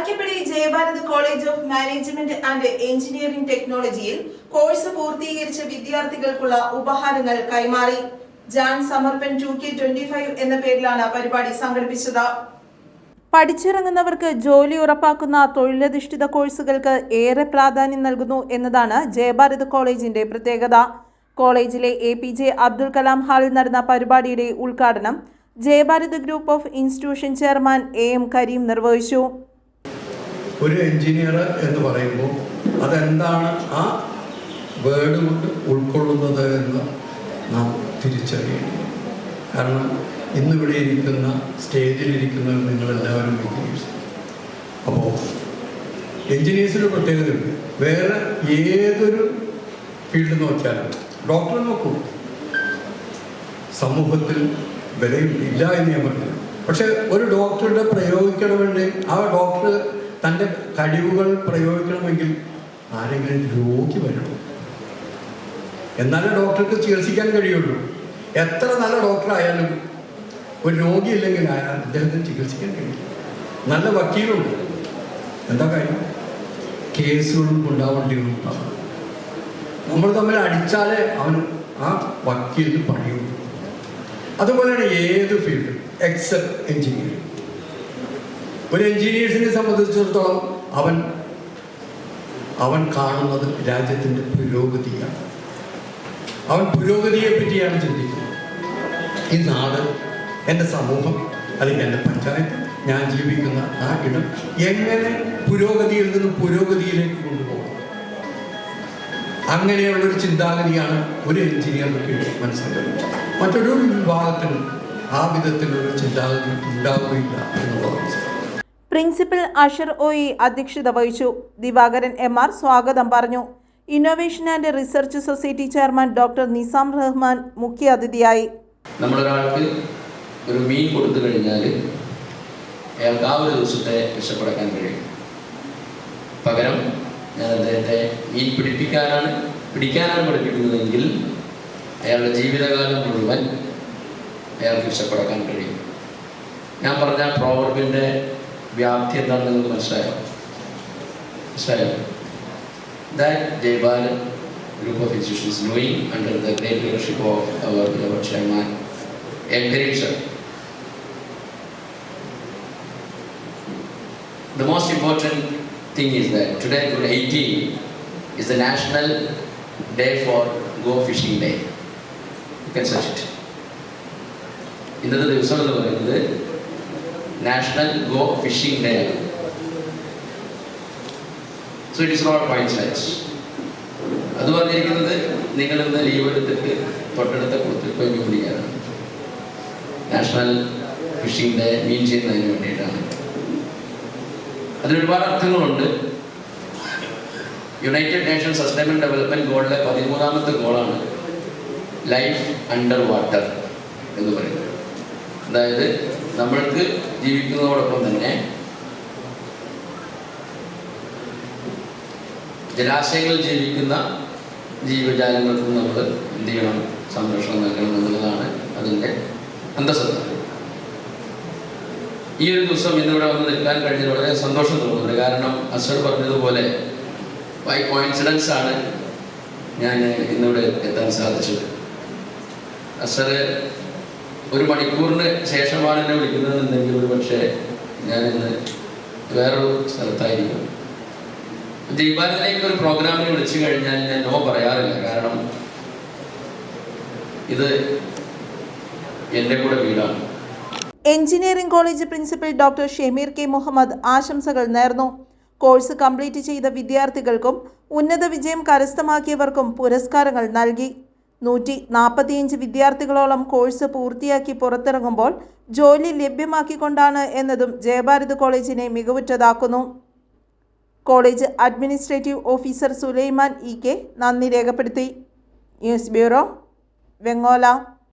Arakkappady Jayabharath college of management and engineering ടെക്നോളജിയിൽ course പൂർത്തീകരിച്ച വിദ്യാർത്ഥികൾക്കുള്ള ഉപഹാരങ്ങൾ കൈമാറി. Jan Samarpan two K twenty five എന്ന പേരിലാണ് പരിപാടി സംഘടിപ്പിച്ചത്. പഠിച്ചിറങ്ങുന്നവർക്ക് ജോലി ഉറപ്പാക്കുന്ന തൊഴിലധിഷ്ഠിത കോഴ്സുകൾക്ക് ഏറെ പ്രാധാന്യം നൽകുന്നു എന്നതാണ് ജയഭാരത് കോളേജിന്റെ പ്രത്യേകത. കോളേജിലെ A P J Abdul Kalam ഹാളിൽ നടന്ന പരിപാടിയുടെ ഉദ്ഘാടനം Jayabharath group of institution chairman A M Kareem നിർവഹിച്ചു. ഒരു എഞ്ചിനീയർ എന്ന് പറയുമ്പോൾ അതെന്താണ് ആ വേർഡ് കൊണ്ട് ഉൾക്കൊള്ളുന്നത് എന്ന് നാം തിരിച്ചറിയണം. കാരണം ഇന്നിവിടെ ഇരിക്കുന്ന സ്റ്റേജിലിരിക്കുന്ന നിങ്ങളെല്ലാവരും എഞ്ചിനീയേഴ്സ് അപ്പോൾ എഞ്ചിനീയേഴ്സിന് പ്രത്യേകതയുണ്ട്. വേറെ ഏതൊരു ഫീൽഡ് നോക്കിയാലും ഡോക്ടർ നോക്കൂ. സമൂഹത്തിൽ വിലയും ഇല്ല എന്ന് ഞാൻ പറഞ്ഞു പക്ഷെ ഒരു ഡോക്ടറുടെ പ്രയോഗിക്കണമെങ്കിൽ ആ ഡോക്ടർ തന്റെ കഴിവുകൾ പ്രയോഗിക്കണമെങ്കിൽ ആരെങ്കിലും രോഗി വരണം. എന്നാലേ ഡോക്ടർക്ക് ചികിത്സിക്കാൻ കഴിയുള്ളൂ. എത്ര നല്ല ഡോക്ടർ ആയാലും ഒരു രോഗി ഇല്ലെങ്കിൽ ആ- അദ്ദേഹത്തിന് ചികിത്സിക്കാൻ കഴിയില്ല. നല്ല വക്കീലുണ്ട്. എന്താ കാര്യം? കേസുകളും ഉണ്ടാവേണ്ടിയും ഉണ്ടാവും നമ്മൾ തമ്മിൽ അടിച്ചാലേ അവന് ആ വക്കീലിന് പണിയുള്ളൂ. അതുപോലെയാണ് ഏത് ഫീൽഡ് എക്സെപ്റ്റ് എഞ്ചിനീയറിംഗ്. ഒരു എഞ്ചിനീയേഴ്സിനെ സംബന്ധിച്ചിടത്തോളം അവൻ അവൻ കാണുന്നത് രാജ്യത്തിന്റെ പുരോഗതിയാണ്. അവൻ പുരോഗതിയെ പറ്റിയാണ് ചിന്തിക്കുന്നത്. ഈ നാട് എന്റെ സമൂഹം അല്ലെങ്കിൽ എന്റെ പഞ്ചായത്ത് ഞാൻ ജീവിക്കുന്ന ആ ഇടം എങ്ങനെ പുരോഗതിയിൽ നിന്ന് പുരോഗതിയിലേക്ക് കൊണ്ടുപോകണം അങ്ങനെയുള്ളൊരു ചിന്താഗതിയാണ് ഒരു എഞ്ചിനീയറിന് കീഴിൽ മനസ്സിലാക്കുന്നത്. മറ്റൊരു വിഭാഗത്തിന് ആ വിധത്തിലുള്ള ചിന്താഗതി ഉണ്ടാവുകയില്ല എന്നുള്ളതാണ് പ്രിൻസിപ്പൽ അഷർ ഒയി അധ്യക്ഷത വഹിച്ചു. ദിവാകരൻ എം ആർ സ്വാഗതം പറഞ്ഞു. Innovation and research society chairman doctor Nizam Rahman മുഖ്യാതിഥിയായി. നമ്മളൊരാൾക്ക് ഒരു മീൻ കൊടുത്തു കഴിഞ്ഞാൽ അയാൾക്ക് ആ ഒരു ദിവസത്തെ രക്ഷപ്പെടുക്കാൻ കഴിയും. പകരം ഞാൻ അദ്ദേഹത്തെ മീൻ പിടിപ്പിക്കാനാണ് പിടിക്കാനാണ് പഠിപ്പിക്കുന്നതെങ്കിൽ അയാളുടെ ജീവിതകാലം മുഴുവൻ അയാൾക്ക് രക്ഷപ്പെടുക്കാൻ കഴിയും. ഞാൻ പറഞ്ഞ പ്രോവർബിന്റെ വ്യാപ്തി എന്താണെന്ന് നിങ്ങൾക്ക് മനസ്സിലായോ മനസ്സിലായോ group of institutions doing under the great leadership of our beloved chairman M. Karim sir. The most important thing is that today, June 18, is the National Day for Go Fishing Day. You can search it. ഇന്നത്തെ ദിവസം എന്ന് പറയുന്നത് national go fishing day ആണ് so it is not coincidence അത് പറഞ്ഞിരിക്കുന്നത് നിങ്ങൾ ഇന്ന് leave എടുത്തിട്ട് തൊട്ടടുത്ത പോയി മീൻ നാഷണൽ ഫിഷിംഗ് ഡേ മീൻ ചെയ്യുന്നതിന് വേണ്ടിയിട്ടാണ്. അതിലൊരുപാട് അർത്ഥങ്ങളുണ്ട്. യുണൈറ്റഡ് നേഷൻ സസ്റ്റൈനബിൾ ഡെവലപ്മെന്റ് ഗോളിലെ പതിമൂന്നാമത്തെ ഗോളാണ് ലൈഫ് അണ്ടർ വാട്ടർ എന്ന് പറയുന്നത്. അതായത് നമ്മൾക്ക് ജീവിക്കുന്നതോടൊപ്പം തന്നെ ജലാശയങ്ങളിൽ ജീവിക്കുന്ന ജീവജാലങ്ങൾക്കും നമ്മൾ എന്ത് ചെയ്യണം? സംരക്ഷണം നൽകണം എന്നുള്ളതാണ് അതിന്റെ അന്തസ്സത്ത. ഈ ഒരു ദിവസം ഇന്നിവിടെ വന്ന് നിൽക്കാൻ കഴിഞ്ഞത് വളരെ സന്തോഷം തോന്നുന്നുണ്ട്. കാരണം അസർ പറഞ്ഞതുപോലെ ബൈ കോയിൻസിഡൻസ് ആണ് ഞാൻ ഇന്നിവിടെ എത്താൻ സാധിച്ചത്. അസർ ഒരു മണിക്കൂറിന് ശേഷമാണ് എന്നെ വിളിക്കുന്നതെന്നുണ്ടെങ്കിൽ ഒരു പക്ഷേ ഞാനിന്ന് വേറൊരു സ്ഥലത്തായിരിക്കും. ദീപാലിലേക്ക് ഒരു പ്രോഗ്രാമിന് വിളിച്ചു കഴിഞ്ഞാൽ ഞാൻ നോ പറയാറില്ല. കാരണം ഇത് എന്റെ കൂടെ വീടാണ്. Engineering college principal doctor Shemeer K Muhammad ആശംസകൾ നേർന്നു. കോഴ്സ് കംപ്ലീറ്റ് ചെയ്ത വിദ്യാർത്ഥികൾക്കും ഉന്നത വിജയം കരസ്ഥമാക്കിയവർക്കും പുരസ്കാരങ്ങൾ നൽകി. നൂറ്റി നാൽപ്പത്തിയഞ്ച് വിദ്യാർത്ഥികളോളം കോഴ്സ് പൂർത്തിയാക്കി പുറത്തിറങ്ങുമ്പോൾ ജോലി ലഭ്യമാക്കിക്കൊണ്ടാണ് എന്നതും ജയഭാരത് കോളേജിനെ മികവുറ്റതാക്കുന്നു. College administrative officer Sulaiman E K നന്ദി രേഖപ്പെടുത്തി. News bureau Vengola.